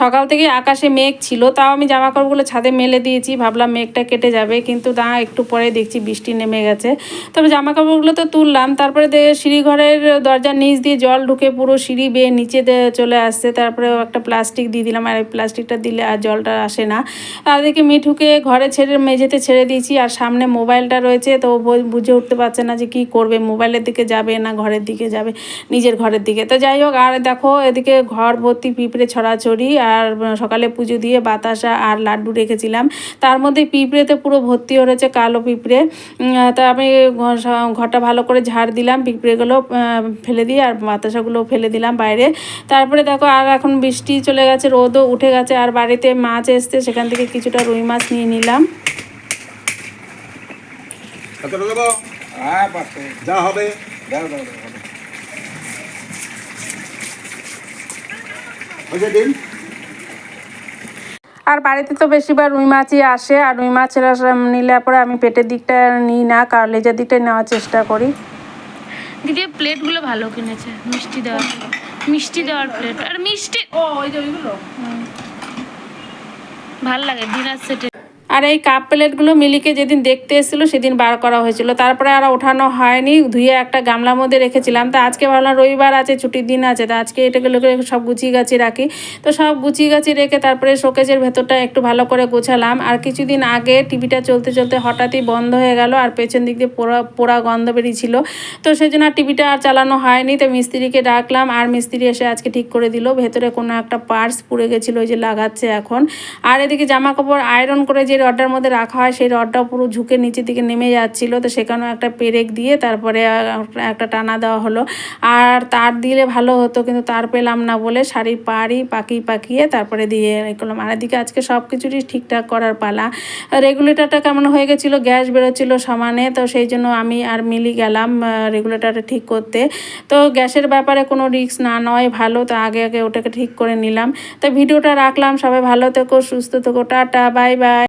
সকাল থেকে আকাশে মেঘ ছিল, তাও আমি জামা কাপড়গুলো ছাদে মেলে দিয়েছি, ভাবলাম মেঘটা কেটে যাবে, কিন্তু না, একটু পরে দেখছি বৃষ্টি নেমে গেছে। তবে জামা কাপড়গুলো তো তুললাম, তারপরে দে সিঁড়ি দরজার নিচ দিয়ে জল ঢুকে পুরো সিঁড়ি বেয়ে নিচে চলে আসছে, তারপরে একটা প্লাস্টিক দিয়ে দিলাম, আর প্লাস্টিকটা দিলে আর জলটা আসে না। দেখি মিঠুকে ঘরে ছেড়ে মেঝেতে ছেড়ে দিয়েছি, আর সামনে মোবাইলটা রয়েছে, তো বুঝে উঠতে পারছে না যে কি করবে, মোবাইলের দিকে যাবে না ঘরের দিকে যাবে, নিজের ঘরের দিকে। তো যাই হোক, আর দেখো, এদিকে ঘর ভর্তি পিঁপড়ে ছড়াছড়ি আর সকালে পুজো দিয়ে বাতাসা আর লাড্ডু রেখেছিলাম। তার মধ্যে পিঁপড়েতে পুরো ভর্তি হয়েছে কালো পিঁপড়ে। তা আমি ঘর- ঘরটা ভালো করে ঝাড় দিলাম পিঁপড়েগুলো ফেলে দিয়ে আর বাতাসাগুলো ফেলে দিলাম বাইরে। তারপরে দেখো আর এখন বৃষ্টি চলে গেছে রোদও উঠে গেছে আর বাড়িতে মাছ এসছে সেখান থেকে কিছুটা রুই মাছ নিয়ে নিলাম। যা হবে। দিন আর বাড়িতে তো বেশিরভাগ রুই মাছই আসে আর রুই মাছের নিলে পরে আমি পেটের দিকটা নিই না কার লেজার দিকটা নেওয়ার চেষ্টা করি। দিদি প্লেটগুলো ভালো কিনেছে মিষ্টি দেওয়ার মিষ্টি দেওয়ার প্লেট আর মিষ্টি ও ওই যে ওইগুলো? ভালো লাগে ডিনার সেটে আর এই কাপ প্লেটগুলো মিলিকে যেদিন দেখতে এসেছিল সেদিন বার করা হয়েছিল। তারপরে আর ওঠানো হয়নি, ধুয়ে একটা গামলার মধ্যে রেখেছিলাম। তা আজকে ভাবলাম রবিবার আছে, ছুটির দিন আছে, তা আজকে এটাগুলোকে সব গুছিয়ে গাছি রাখি। তো সব গুছিয়ে গাছি রেখে তারপরে শোকেজের ভেতরটা একটু ভালো করে গোছালাম। আর কিছুদিন আগে টিভিটা চলতে চলতে হঠাৎই বন্ধ হয়ে গেল আর পেছন দিক দিয়ে পোড়া পোড়া গন্ধ বেরিয়েছিল। তো সেই জন্য আর টিভিটা আর চালানো হয়নি, তো মিস্ত্রিকে ডাকলাম আর মিস্ত্রি এসে আজকে ঠিক করে দিল। ভেতরে কোনো একটা পার্স পুড়ে গেছিল, ওই যে লাগাচ্ছে এখন। আর এদিকে জামা কাপড় আয়রন করে যে রডটার মধ্যে রাখা হয়, সেই রডটা পুরো ঝুঁকে নিচের দিকে নেমে যাচ্ছিল। তো সেখানেও একটা পেরেক দিয়ে তারপরে একটা টানা দেওয়া হলো। আর তার দিলে ভালো হতো, কিন্তু তার পেলাম না বলে শাড়ির পাড়ি পাকিয়ে পাকিয়ে তারপরে দিয়ে করলাম। আর এদিকে আজকে সব কিছুরই ঠিকঠাক করার পালা। রেগুলেটরটা কেমন হয়ে গেছিল? গ্যাস বেরোচ্ছিলো সমানে, তো সেই জন্য আমি আর মিলি গেলাম রেগুলেটরটা ঠিক করতে। তো গ্যাসের ব্যাপারে কোনো রিস্ক না নয়, ভালো, তো আগে আগে ওটাকে ঠিক করে নিলাম। তো ভিডিওটা রাখলাম, সবাই ভালো থেকো, সুস্থ থেকো, টাটা, বাই বাই।